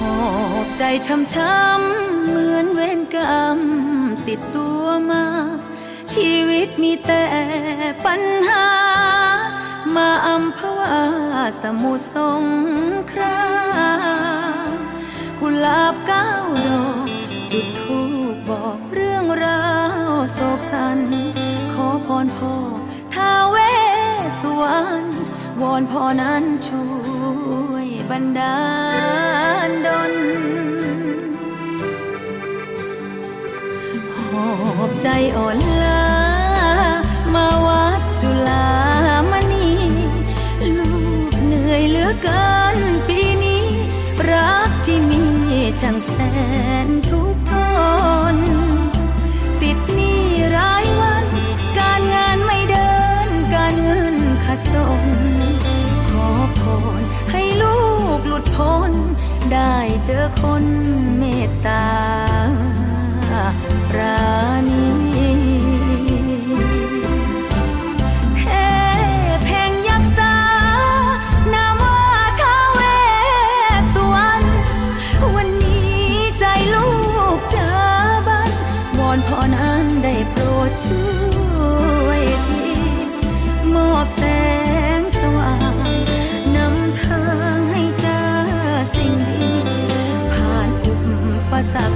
อบใจช้ำๆเหมือนเวรกรรม ติดตัวมา ชีวิตมีแต่ปัญหา มาอำภาวาสมุทรสงครามกุหลาบเก้าดอกจุดทูบบอกเรื่องราวโศกสัน ขอพรพ่อ วอนพ่อนั้นช่วยบันดาลดลหอบใจอ่อนล้ามาวัดจุฬามณีลูกเหนื่อยเหลือเกินปีนี้ รักที่มีช่างแสนทุกข์ ได้เจอคนเมตตาปราณีเทแห่งยักษ์สานามว่าท้าเวสวรรณวันนี้ใจลูกเจอบันวอนพอนั้นได้โปรดช่วย casa